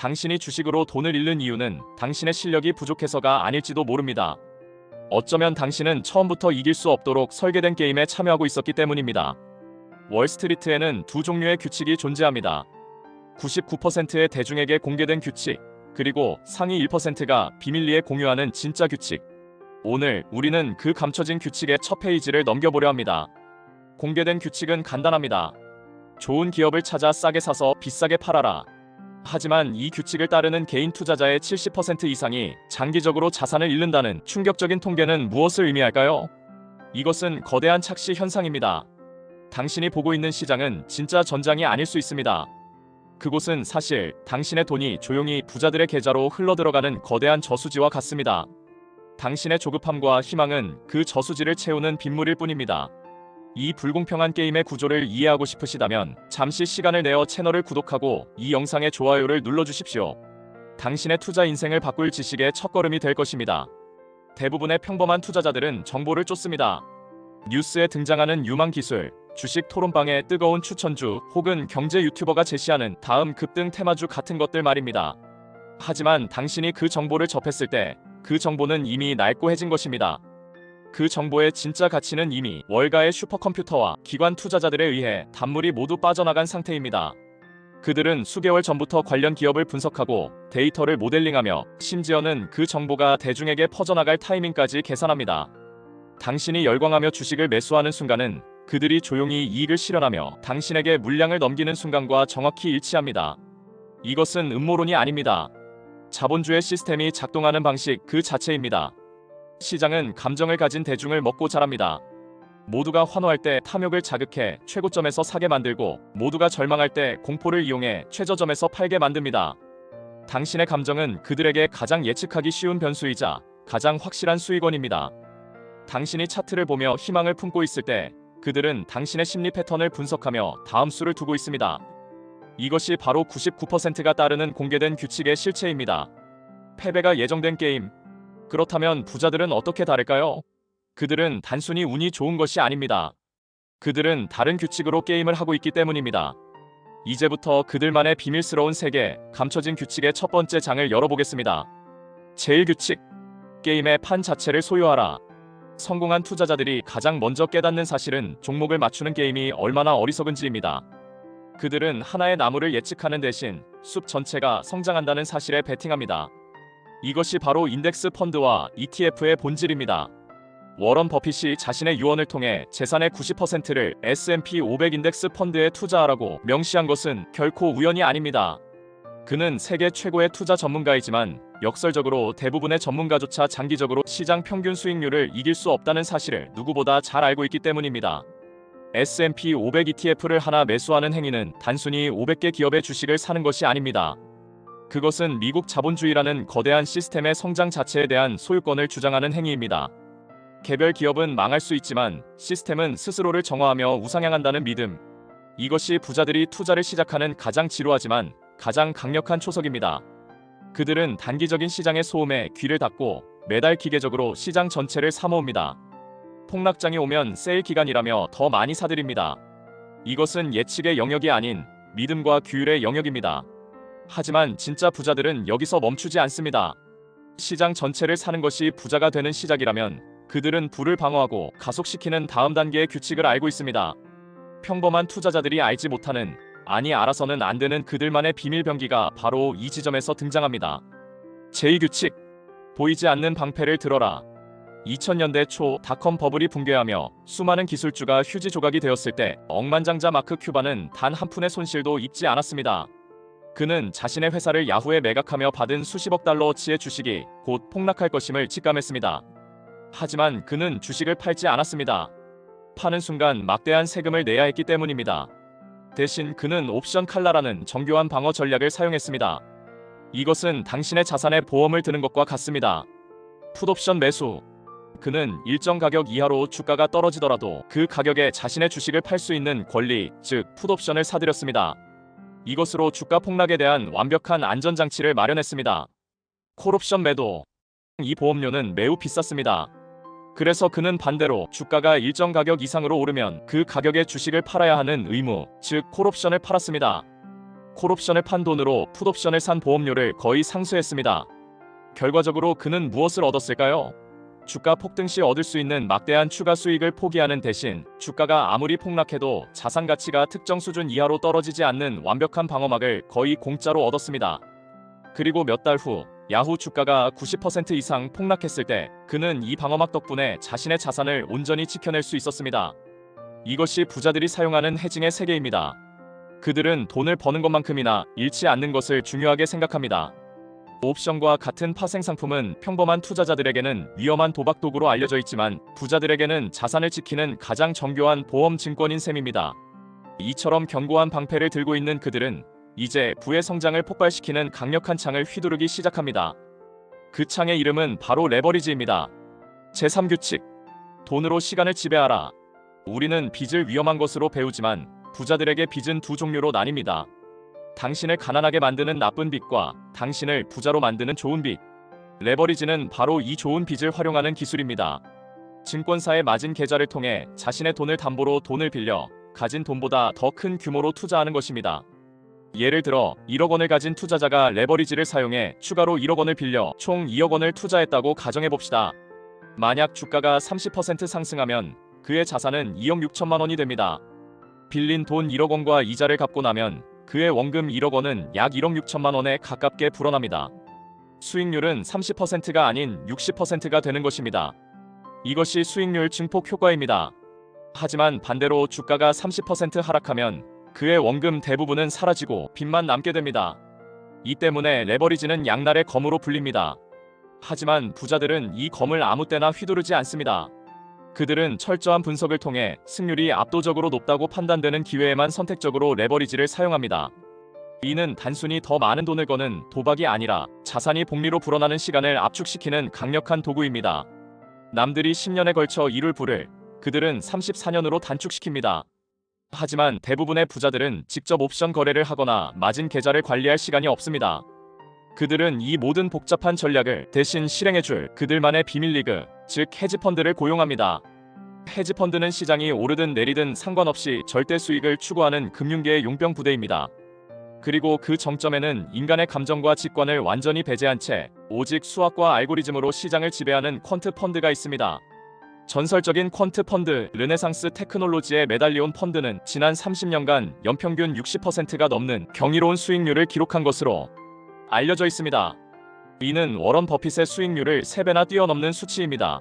당신이 주식으로 돈을 잃는 이유는 당신의 실력이 부족해서가 아닐지도 모릅니다. 어쩌면 당신은 처음부터 이길 수 없도록 설계된 게임에 참여하고 있었기 때문입니다. 월스트리트에는 두 종류의 규칙이 존재합니다. 99%의 대중에게 공개된 규칙, 그리고 상위 1%가 비밀리에 공유하는 진짜 규칙. 오늘 우리는 그 감춰진 규칙의 첫 페이지를 넘겨보려 합니다. 공개된 규칙은 간단합니다. 좋은 기업을 찾아 싸게 사서 비싸게 팔아라. 하지만 이 규칙을 따르는 개인 투자자의 70% 이상이 장기적으로 자산을 잃는다는 충격적인 통계는 무엇을 의미할까요? 이것은 거대한 착시 현상입니다. 당신이 보고 있는 시장은 진짜 전장이 아닐 수 있습니다. 그곳은 사실 당신의 돈이 조용히 부자들의 계좌로 흘러들어가는 거대한 저수지와 같습니다. 당신의 조급함과 희망은 그 저수지를 채우는 빗물일 뿐입니다. 이 불공평한 게임의 구조를 이해하고 싶으시다면 잠시 시간을 내어 채널을 구독하고 이 영상의 좋아요를 눌러주십시오. 당신의 투자 인생을 바꿀 지식의 첫걸음이 될 것입니다. 대부분의 평범한 투자자들은 정보를 쫓습니다. 뉴스에 등장하는 유망 기술, 주식 토론방의 뜨거운 추천주 혹은 경제 유튜버가 제시하는 다음 급등 테마주 같은 것들 말입니다. 하지만 당신이 그 정보를 접했을 때 그 정보는 이미 낡고 해진 것입니다. 그 정보의 진짜 가치는 이미 월가의 슈퍼컴퓨터와 기관 투자자들에 의해 단물이 모두 빠져나간 상태입니다. 그들은 수개월 전부터 관련 기업을 분석하고 데이터를 모델링하며 심지어는 그 정보가 대중에게 퍼져나갈 타이밍까지 계산합니다. 당신이 열광하며 주식을 매수하는 순간은 그들이 조용히 이익을 실현하며 당신에게 물량을 넘기는 순간과 정확히 일치합니다. 이것은 음모론이 아닙니다. 자본주의 시스템이 작동하는 방식 그 자체입니다. 시장은 감정을 가진 대중을 먹고 자랍니다. 모두가 환호할 때 탐욕을 자극해 최고점에서 사게 만들고 모두가 절망할 때 공포를 이용해 최저점에서 팔게 만듭니다. 당신의 감정은 그들에게 가장 예측하기 쉬운 변수이자 가장 확실한 수익원입니다. 당신이 차트를 보며 희망을 품고 있을 때 그들은 당신의 심리 패턴을 분석하며 다음 수를 두고 있습니다. 이것이 바로 99%가 따르는 공개된 규칙의 실체입니다. 패배가 예정된 게임. 그렇다면 부자들은 어떻게 다를까요? 그들은 단순히 운이 좋은 것이 아닙니다. 그들은 다른 규칙으로 게임을 하고 있기 때문입니다. 이제부터 그들만의 비밀스러운 세계, 감춰진 규칙의 첫 번째 장을 열어보겠습니다. 제일 규칙. 게임의 판 자체를 소유하라. 성공한 투자자들이 가장 먼저 깨닫는 사실은 종목을 맞추는 게임이 얼마나 어리석은지입니다. 그들은 하나의 나무를 예측하는 대신 숲 전체가 성장한다는 사실에 베팅합니다. 이것이 바로 인덱스 펀드와 ETF의 본질입니다. 워런 버핏이 자신의 유언을 통해 재산의 90%를 S&P 500 인덱스 펀드에 투자하라고 명시한 것은 결코 우연이 아닙니다. 그는 세계 최고의 투자 전문가이지만 역설적으로 대부분의 전문가조차 장기적으로 시장 평균 수익률을 이길 수 없다는 사실을 누구보다 잘 알고 있기 때문입니다. S&P 500 ETF를 하나 매수하는 행위는 단순히 500개 기업의 주식을 사는 것이 아닙니다. 그것은 미국 자본주의라는 거대한 시스템의 성장 자체에 대한 소유권을 주장하는 행위입니다. 개별 기업은 망할 수 있지만 시스템은 스스로를 정화하며 우상향한다는 믿음. 이것이 부자들이 투자를 시작하는 가장 지루하지만 가장 강력한 초석입니다. 그들은 단기적인 시장의 소음에 귀를 닫고 매달 기계적으로 시장 전체를 사모읍니다. 폭락장이 오면 세일 기간이라며 더 많이 사들입니다. 이것은 예측의 영역이 아닌 믿음과 규율의 영역입니다. 하지만 진짜 부자들은 여기서 멈추지 않습니다. 시장 전체를 사는 것이 부자가 되는 시작이라면 그들은 불을 방어하고 가속시키는 다음 단계의 규칙을 알고 있습니다. 평범한 투자자들이 알지 못하는 아니 알아서는 안 되는 그들만의 비밀 병기가 바로 이 지점에서 등장합니다. 제2규칙 보이지 않는 방패를 들어라. 2000년대 초 닷컴 버블이 붕괴하며 수많은 기술주가 휴지 조각이 되었을 때 억만장자 마크 큐바는 단 한 푼의 손실도 입지 않았습니다. 그는 자신의 회사를 야후에 매각하며 받은 수십억 달러어치의 주식이 곧 폭락할 것임을 직감했습니다. 하지만 그는 주식을 팔지 않았습니다. 파는 순간 막대한 세금을 내야 했기 때문입니다. 대신 그는 옵션 칼라라는 정교한 방어 전략을 사용했습니다. 이것은 당신의 자산에 보험을 드는 것과 같습니다. 풋옵션 매수. 그는 일정 가격 이하로 주가가 떨어지더라도 그 가격에 자신의 주식을 팔 수 있는 권리, 즉 풋옵션을 사들였습니다. 이것으로 주가 폭락에 대한 완벽한 안전장치를 마련했습니다. 콜옵션 매도. 이 보험료는 매우 비쌌습니다. 그래서 그는 반대로 주가가 일정 가격 이상으로 오르면 그 가격의 주식을 팔아야 하는 의무, 즉 콜옵션을 팔았습니다. 콜옵션을 판 돈으로 풋옵션을 산 보험료를 거의 상쇄했습니다. 결과적으로 그는 무엇을 얻었을까요? 주가 폭등 시 얻을 수 있는 막대한 추가 수익을 포기하는 대신 주가가 아무리 폭락해도 자산 가치가 특정 수준 이하로 떨어지지 않는 완벽한 방어막을 거의 공짜로 얻었습니다. 그리고 몇 달 후 야후 주가가 90% 이상 폭락했을 때 그는 이 방어막 덕분에 자신의 자산을 온전히 지켜낼 수 있었습니다. 이것이 부자들이 사용하는 해징의 세계입니다. 그들은 돈을 버는 것만큼이나 잃지 않는 것을 중요하게 생각합니다. 옵션과 같은 파생 상품은 평범한 투자자들에게는 위험한 도박 도구로 알려져 있지만 부자들에게는 자산을 지키는 가장 정교한 보험 증권인 셈입니다. 이처럼 견고한 방패를 들고 있는 그들은 이제 부의 성장을 폭발시키는 강력한 창을 휘두르기 시작합니다. 그 창의 이름은 바로 레버리지입니다. 제3규칙. 돈으로 시간을 지배하라. 우리는 빚을 위험한 것으로 배우지만 부자들에게 빚은 두 종류로 나뉩니다. 당신을 가난하게 만드는 나쁜 빚과 당신을 부자로 만드는 좋은 빚. 레버리지는 바로 이 좋은 빚을 활용하는 기술입니다. 증권사의 마진 계좌를 통해 자신의 돈을 담보로 돈을 빌려 가진 돈보다 더 큰 규모로 투자하는 것입니다. 예를 들어 1억 원을 가진 투자자가 레버리지를 사용해 추가로 1억 원을 빌려 총 2억 원을 투자했다고 가정해 봅시다. 만약 주가가 30% 상승하면 그의 자산은 2억 6천만 원이 됩니다. 빌린 돈 1억 원과 이자를 갚고 나면 그의 원금 1억 원은 약 1억 6천만 원에 가깝게 불어납니다. 수익률은 30%가 아닌 60%가 되는 것입니다. 이것이 수익률 증폭 효과입니다. 하지만 반대로 주가가 30% 하락하면 그의 원금 대부분은 사라지고 빚만 남게 됩니다. 이 때문에 레버리지는 양날의 검으로 불립니다. 하지만 부자들은 이 검을 아무 때나 휘두르지 않습니다. 그들은 철저한 분석을 통해 승률이 압도적으로 높다고 판단되는 기회에만 선택적으로 레버리지를 사용합니다. 이는 단순히 더 많은 돈을 거는 도박이 아니라 자산이 복리로 불어나는 시간을 압축시키는 강력한 도구입니다. 남들이 10년에 걸쳐 이룰 부를 그들은 34년으로 단축시킵니다. 하지만 대부분의 부자들은 직접 옵션 거래를 하거나 마진 계좌를 관리할 시간이 없습니다. 그들은 이 모든 복잡한 전략을 대신 실행해줄 그들만의 비밀 리그, 즉 헤지펀드를 고용합니다. 헤지펀드는 시장이 오르든 내리든 상관없이 절대 수익을 추구하는 금융계의 용병 부대입니다. 그리고 그 정점에는 인간의 감정과 직관을 완전히 배제한 채 오직 수학과 알고리즘으로 시장을 지배하는 퀀트 펀드가 있습니다. 전설적인 퀀트 펀드 르네상스 테크놀로지에 매달려온 펀드는 지난 30년간 연평균 60%가 넘는 경이로운 수익률을 기록한 것으로 알려져 있습니다. 이는 워런 버핏의 수익률을 3배나 뛰어넘는 수치입니다.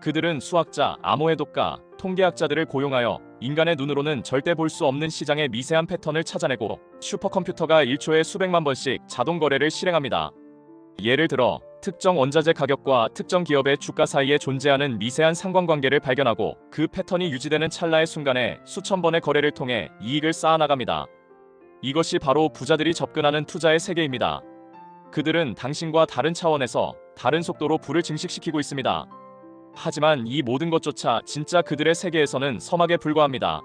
그들은 수학자, 암호의 독가, 통계학자들을 고용하여 인간의 눈으로는 절대 볼 수 없는 시장의 미세한 패턴을 찾아내고 슈퍼컴퓨터가 1초에 수백만 번씩 자동 거래를 실행합니다. 예를 들어 특정 원자재 가격과 특정 기업의 주가 사이에 존재하는 미세한 상관관계를 발견하고 그 패턴이 유지되는 찰나의 순간에 수천 번의 거래를 통해 이익을 쌓아나갑니다. 이것이 바로 부자들이 접근하는 투자의 세계입니다. 그들은 당신과 다른 차원에서 다른 속도로 부를 증식시키고 있습니다. 하지만 이 모든 것조차 진짜 그들의 세계에서는 서막에 불과합니다.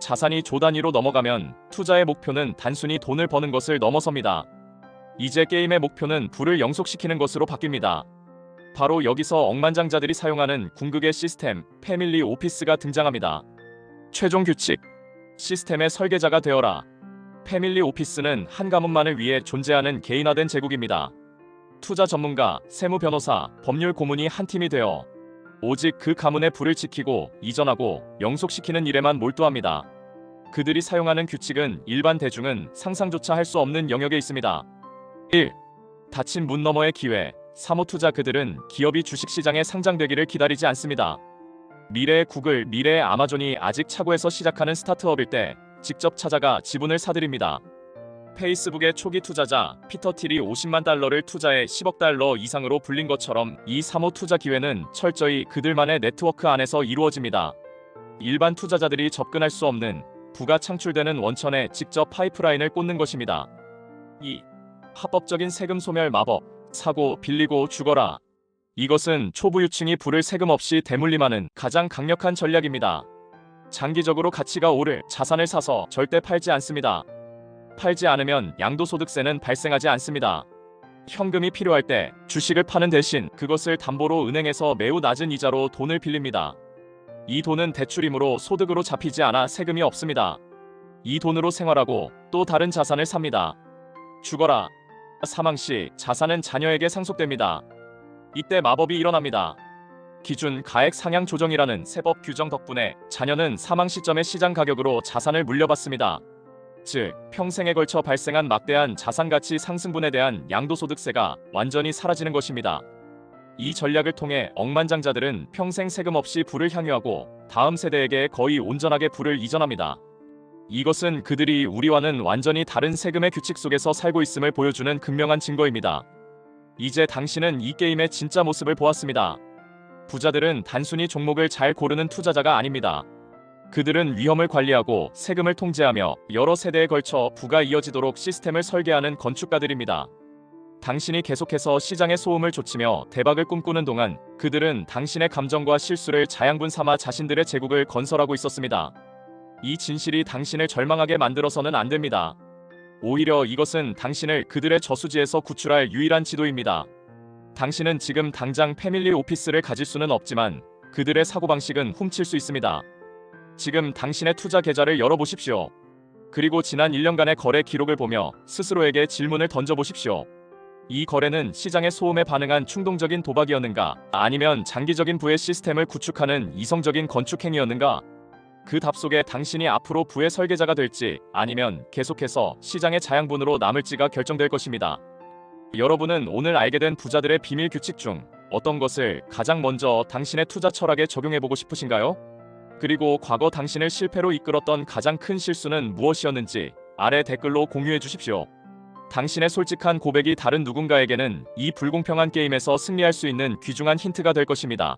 자산이 조 단위로 넘어가면 투자의 목표는 단순히 돈을 버는 것을 넘어섭니다. 이제 게임의 목표는 부를 영속시키는 것으로 바뀝니다. 바로 여기서 억만장자들이 사용하는 궁극의 시스템 패밀리 오피스가 등장합니다. 최종 규칙 시스템의 설계자가 되어라. 패밀리 오피스는 한 가문만을 위해 존재하는 개인화된 제국입니다. 투자 전문가, 세무 변호사, 법률 고문이 한 팀이 되어 오직 그 가문의 부를 지키고 이전하고 영속시키는 일에만 몰두합니다. 그들이 사용하는 규칙은 일반 대중은 상상조차 할 수 없는 영역에 있습니다. 1. 닫힌 문 너머의 기회. 사모투자 그들은 기업이 주식시장에 상장되기를 기다리지 않습니다. 미래의 구글, 미래의 아마존이 아직 차고에서 시작하는 스타트업일 때 직접 찾아가 지분을 사들입니다. 페이스북의 초기 투자자 피터 틸이 50만 달러를 투자해 10억 달러 이상으로 불린 것처럼 이 사모 투자 기회는 철저히 그들만의 네트워크 안에서 이루어집니다. 일반 투자자들이 접근할 수 없는 부가 창출되는 원천에 직접 파이프라인을 꽂는 것입니다. 2. 합법적인 세금 소멸 마법. 사고, 빌리고 죽어라. 이것은 초부 유층이 부를 세금 없이 대물림하는 가장 강력한 전략입니다. 장기적으로 가치가 오를 자산을 사서 절대 팔지 않습니다. 팔지 않으면 양도소득세는 발생하지 않습니다. 현금이 필요할 때 주식을 파는 대신 그것을 담보로 은행에서 매우 낮은 이자로 돈을 빌립니다. 이 돈은 대출이므로 소득으로 잡히지 않아 세금이 없습니다. 이 돈으로 생활하고 또 다른 자산을 삽니다. 죽어라. 사망 시 자산은 자녀에게 상속됩니다. 이때 마법이 일어납니다. 기준 가액 상향 조정이라는 세법 규정 덕분에 자녀는 사망 시점의 시장 가격으로 자산을 물려받습니다. 즉, 평생에 걸쳐 발생한 막대한 자산 가치 상승분에 대한 양도소득세가 완전히 사라지는 것입니다. 이 전략을 통해 억만장자들은 평생 세금 없이 부를 향유하고 다음 세대에게 거의 온전하게 부를 이전합니다. 이것은 그들이 우리와는 완전히 다른 세금의 규칙 속에서 살고 있음을 보여주는 극명한 증거입니다. 이제 당신은 이 게임의 진짜 모습을 보았습니다. 부자들은 단순히 종목을 잘 고르는 투자자가 아닙니다. 그들은 위험을 관리하고 세금을 통제하며 여러 세대에 걸쳐 부가 이어지도록 시스템을 설계하는 건축가들입니다. 당신이 계속해서 시장의 소음을 좇으며 대박을 꿈꾸는 동안 그들은 당신의 감정과 실수를 자양분 삼아 자신들의 제국을 건설하고 있었습니다. 이 진실이 당신을 절망하게 만들어서는 안 됩니다. 오히려 이것은 당신을 그들의 저수지에서 구출할 유일한 지도입니다. 당신은 지금 당장 패밀리 오피스를 가질 수는 없지만 그들의 사고방식은 훔칠 수 있습니다. 지금 당신의 투자 계좌를 열어보십시오. 그리고 지난 1년간의 거래 기록을 보며 스스로에게 질문을 던져보십시오. 이 거래는 시장의 소음에 반응한 충동적인 도박이었는가? 아니면 장기적인 부의 시스템을 구축하는 이성적인 건축 행위였는가? 그 답 속에 당신이 앞으로 부의 설계자가 될지 아니면 계속해서 시장의 자양분으로 남을지가 결정될 것입니다. 여러분은 오늘 알게 된 부자들의 비밀 규칙 중 어떤 것을 가장 먼저 당신의 투자 철학에 적용해 보고 싶으신가요? 그리고 과거 당신을 실패로 이끌었던 가장 큰 실수는 무엇이었는지 아래 댓글로 공유해 주십시오. 당신의 솔직한 고백이 다른 누군가에게는 이 불공평한 게임에서 승리할 수 있는 귀중한 힌트가 될 것입니다.